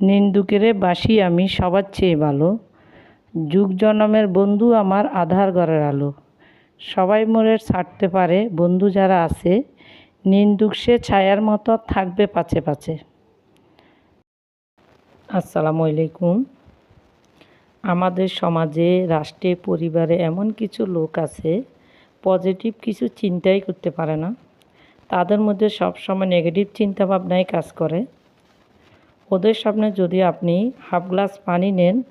নিন্দুকেরে বাসি আমি সবার চেয়ে ভালো। যুগ জনমের বন্ধু আমার আধার ঘরের আলো। সবাই মোরে ছাড়তে পারে, বন্ধু যারা আছে, নিন্দুক সে ছায়ার মতো থাকবে পাছে পাছে। আসসালামু আলাইকুম। আমাদের সমাজে, রাষ্ট্রে, পরিবারে এমন কিছু লোক আছে, পজিটিভ কিছু চিন্তাই করতে পারে না। তাদের মধ্যে সবসময় নেগেটিভ চিন্তা ভাবনাই কাজ করে। ওদের সামনে যদি আপনি হাফ গ্লাস পানি নেন,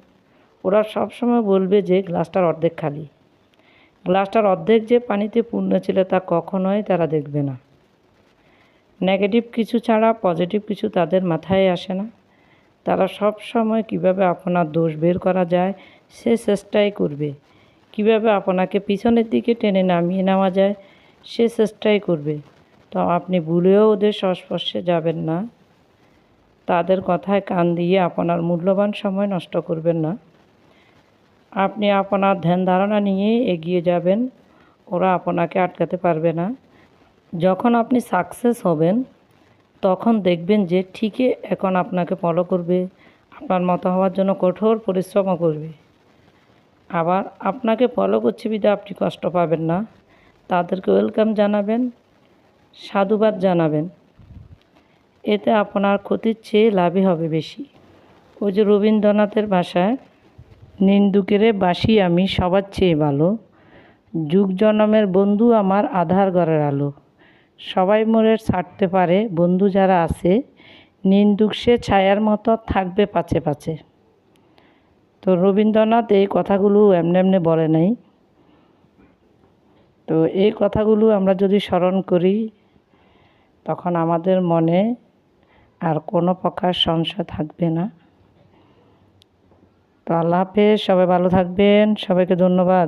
ওরা সবসময় বলবে যে গ্লাসটার অর্ধেক খালি। গ্লাসটার অর্ধেক যে পানিতে পূর্ণ ছিল তা কখনোই তারা দেখবে না। নেগেটিভ কিছু ছাড়া পজিটিভ কিছু তাদের মাথায় আসে না। তারা সব সময় কীভাবে আপনার দোষ বের করা যায়, সে চেষ্টাই করবে। কীভাবে আপনাকে পিছনের দিকে টেনে নামিয়ে নেওয়া যায়, সে চেষ্টাই করবে। তো আপনি ভুলেও ওদের সংস্পর্শে যাবেন না। তাদের কথায় কান দিয়ে আপনার মূল্যবান সময় নষ্ট করবেন না। আপনি আপনার ধ্যান ধারণা নিয়ে এগিয়ে যাবেন, ওরা আপনাকে আটকাতে পারবে না। যখন আপনি সাকসেস হবেন, তখন দেখবেন যে ঠিকই এখন আপনাকে ফলো করবে, আপনার মতো হওয়ার জন্য কঠোর পরিশ্রমও করবে। আবার আপনাকে ফলো করছে বিধে আপনি কষ্ট পাবেন না। তাদেরকে ওয়েলকাম জানাবেন, সাধুবাদ জানাবেন। এতে আপনার ক্ষতির চেয়ে লাভই হবে বেশি। ওই যে রবীন্দ্রনাথের ভাষায়, নিন্দুকেরে বাসি আমি সবার চেয়ে ভালো। যুগ জনমের বন্ধু আমার আধার ঘরের আলো। সবাই মোরে ছাড়তে পারে, বন্ধু যারা আছে, নিন্দুক সে ছায়ার মতো থাকবে পাছে পাছে। তো রবীন্দ্রনাথ এই কথাগুলো এমনি এমনি বলে নাই। তো এই কথাগুলো আমরা যদি স্মরণ করি, তখন আমাদের মনে আর কোনো প্রকার সংশয় থাকবে না। তো আল্লাহ হাফেজ সবাই ভালো থাকবেন। সবাইকে ধন্যবাদ।